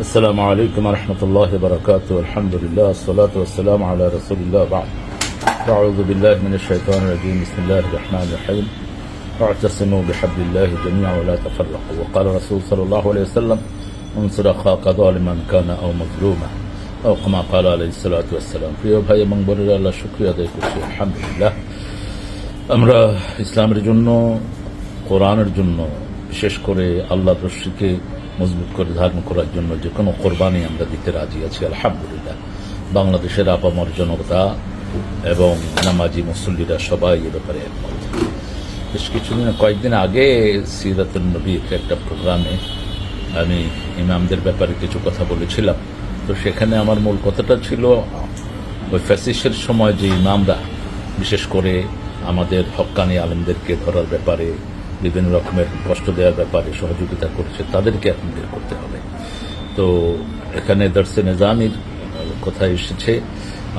السلام عليكم ورحمة الله وبركاته الحمد لله الصلاة والسلام على رسول الله بعد أعوذ بالله من الشيطان الرجيم بسم الله الرحمن الرحيم واعتصموا بحبل الله جميعا ولا تفرقوا وقال رسول صلى الله عليه وسلم انصر أخاك ظالما كان أو مظلوما أو كما قال عليه الصلاة والسلام প্রিয় ভাই এবং বোনেরা আল্লাহ শুক্রিয়া আদায় করছি আলহামদুলিল্লাহ আমরা ইসলামের জন্য কোরআনের জন্য বিশেষ করে আল্লাহ রশ্মিকে মজবুত করে ধারণ করার জন্য যে কোনো কোরবানি আমরা দিতে রাজি আছি, আলহামদুলিল্লাহ। বাংলাদেশের আপামর জনতা এবং নামাজি মুসল্লিরা সবাই এ ব্যাপারে একমত। বেশ কিছুদিন, কয়েকদিন আগে সিরাতুল নবীর একটা প্রোগ্রামে আমি ইমামদের ব্যাপারে কিছু কথা বলেছিলাম। তো সেখানে আমার মূল কথাটা ছিল, ওই ফ্যাসিসের সময় যে ইমামরা, বিশেষ করে আমাদের হক্কানি আলমদেরকে ধরার ব্যাপারে বিভিন্ন রকমের কষ্ট দেওয়ার ব্যাপারে সহযোগিতা করেছে, তাদেরকে এখন বের করতে হবে। তো এখানে দর্শে নিজামির কথা এসেছে।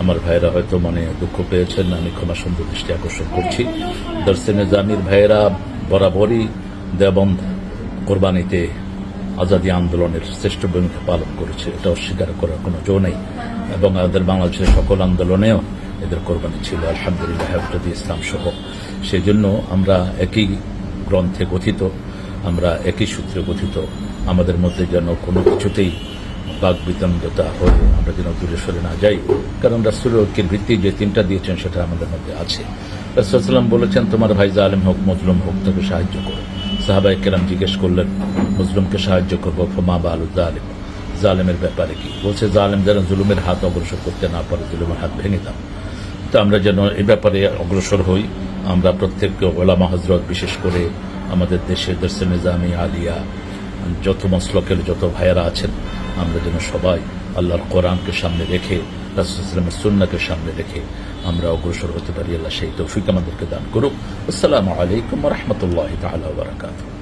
আমার ভাইয়েরা হয়তো মানে দুঃখ পেয়েছেন, আমি ক্ষমা সুন্দর দৃষ্টি আকর্ষণ করছি। দর্শে নিজামির ভাইয়েরা বরাবরই দেবন্ধ কোরবানিতে আজাদি আন্দোলনের শ্রেষ্ঠ ভূমিকা পালন করেছে, এটা অস্বীকার করার কোনো জো নেই। এবং আমাদের বাংলাদেশের সকল আন্দোলনেও এদের কোরবানি ছিল, আলহামদুলিল্লাহ ইসলাম সহ সেই জন্য আমরা একই গ্রন্থে গঠিত আমরা একই সূত্রে গঠিত আমাদের মধ্যে যেন কোনো কিছুতেই বাক বিতণ্ডতা হয়ে আমরা যেন দূরে সরে না যাই, কারণ রাসুল ঐক্যের ভিত্তি যে তিনটা দিয়েছেন সেটা আমাদের মধ্যে আছে। রাসুলাম বলেছেন, তোমার ভাই জালেম হোক, মজলুম হোক, তাকে সাহায্য করো। সাহাবাই কেরাম জিজ্ঞেস করলেন, মজলুমকে সাহায্য করব, ফমা বা আলু জালেম? জালেমের ব্যাপারে কি? বলছে, জালেম যেন জুলুমের হাত অগ্রসর করতে না পারে, জুলুমের হাত ভেঙে দাও। তো আমরা যেন এ ব্যাপারে অগ্রসর হই আমরা প্রত্যেককে ওলামা হজরত বিশেষ করে আমাদের দেশের দর্শন নিজামি আলিয়া, যত মসলকের, যত ভাইয়েরা আছেন, আমরা যেন সবাই আল্লাহর কোরআনকে সামনে রেখে রাসুলামের সুন্নাকে সামনে রেখে আমরা অগ্রসর হতে পারি। আল্লাহ সেই তৌফিক আমাদেরকে দান করুক। আসসালামু আলাইকুম রহমতুল্লাহ তালা বারাকাতুহ।